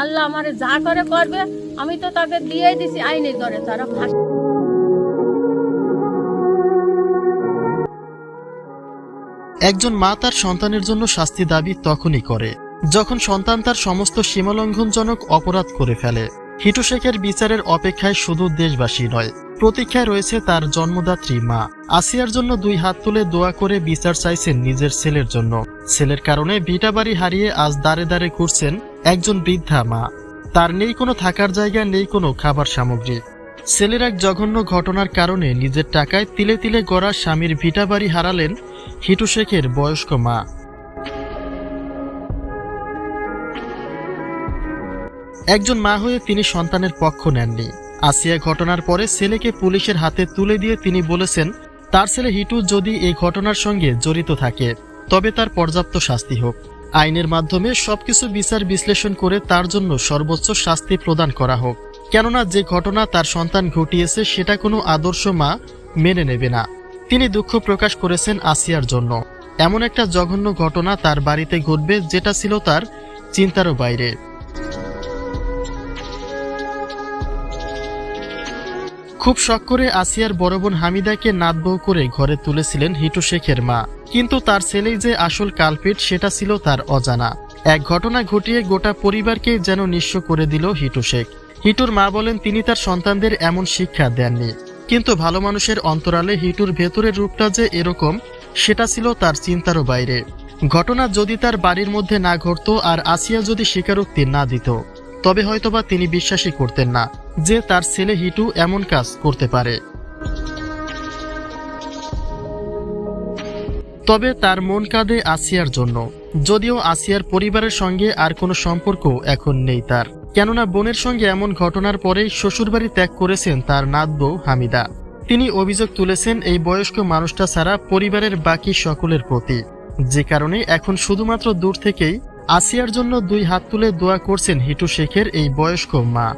আল্লাহ আমারে যা করে করবে, আমি তো তাকে দিয়ে দিছি তারা ফাঁস একজন মা তার সন্তানের জন্য শাস্তি দাবি তখনই করে, যখন সন্তান তার সমস্ত সীমালঙ্ঘনজনক অপরাধ করে ফেলে। হিটু শেখের বিচারের অপেক্ষায় শুধু দেশবাসী নয়, প্রতীক্ষায় রয়েছে তার জন্মদাত্রী মা। আসিয়ার জন্য দুই হাত তুলে দোয়া করে বিচার চাইছেন নিজের ছেলের জন্য। ছেলের কারণে ভিটা বাড়ি হারিয়ে আজ দাঁড়ে দাঁড়ে ঘুরছেন একজন বৃদ্ধা মা। তার নেই কোনো থাকার জায়গা, নেই কোনো খাবার সামগ্রী। ছেলের এক জঘন্য ঘটনার কারণে নিজের টাকায় তিলে তিলে গড়া স্বামীর ভিটা বাড়ি হারালেন হিটু শেখের বয়স্ক মা। একজন মা হয়ে তিনি সন্তানের পক্ষ নেননি। আসিয়া ঘটনার পরে ছেলেকে পুলিশের হাতে তুলে দিয়ে তিনি বলেছেন, তার ছেলে হিটু যদি এই ঘটনার সঙ্গে জড়িত থাকে। তবে তার পর্যাপ্ত শাস্তি হোক। আইনের মাধ্যমে সবকিছু বিচার বিশ্লেষণ করে তার জন্য সর্বোচ্চ শাস্তি প্রদান করা হোক। কেননা যে ঘটনা তার সন্তান ঘটিয়েছে সেটা কোনো আদর্শ মা মেনে নেবে না। তিনি দুঃখ প্রকাশ করেছেন আসিয়ার জন্য। এমন একটা জঘন্য ঘটনা তার বাড়িতে ঘটবে যেটা ছিল তার চিন্তারও বাইরে। খুব শখ করে আসিয়ার বড় বোন হামিদাকে নাত বউ করে ঘরে তুলেছিলেন হিটু শেখের মা। কিন্তু তার ছেলেই যে আসল কালপিট, সেটা ছিল তার অজানা। এক ঘটনা ঘটিয়ে গোটা পরিবারকে যেন নিঃস্ব করে দিল হিটু শেখ। হিটুর মা বলেন, তিনি তার সন্তানদের এমন শিক্ষা দেননি। কিন্তু ভালো মানুষের অন্তরালে হিটুর ভেতরের রূপটা যে এরকম, সেটা ছিল তার চিন্তারও বাইরে। ঘটনা যদি তার বাড়ির মধ্যে না ঘটত আর আসিয়া যদি স্বীকারোক্তি না দিত। তবে হয়তোবা তিনি বিশ্বাসই করতেন না যে তার ছেলে হিটু এমন কাজ করতে পারে। তবে তার মন কাঁদে আসিয়ার জন্য। যদিও আসিয়ার পরিবারের সঙ্গে আর কোনো সম্পর্ক এখন নেই তার। কেননা বোনের সঙ্গে এমন ঘটনার পরেই শ্বশুরবাড়ি ত্যাগ করেছেন তার নাত বউ হামিদা। তিনি অভিযোগ তুলেছেন এই বয়স্ক মানুষটা ছাড়া পরিবারের বাকি সকলের প্রতি। যে কারণে এখন শুধুমাত্র দূর থেকেই আসিয়ার জন্য দুই হাত তুলে দোয়া করছেন হিটু শেখের এই বয়স্ক মা।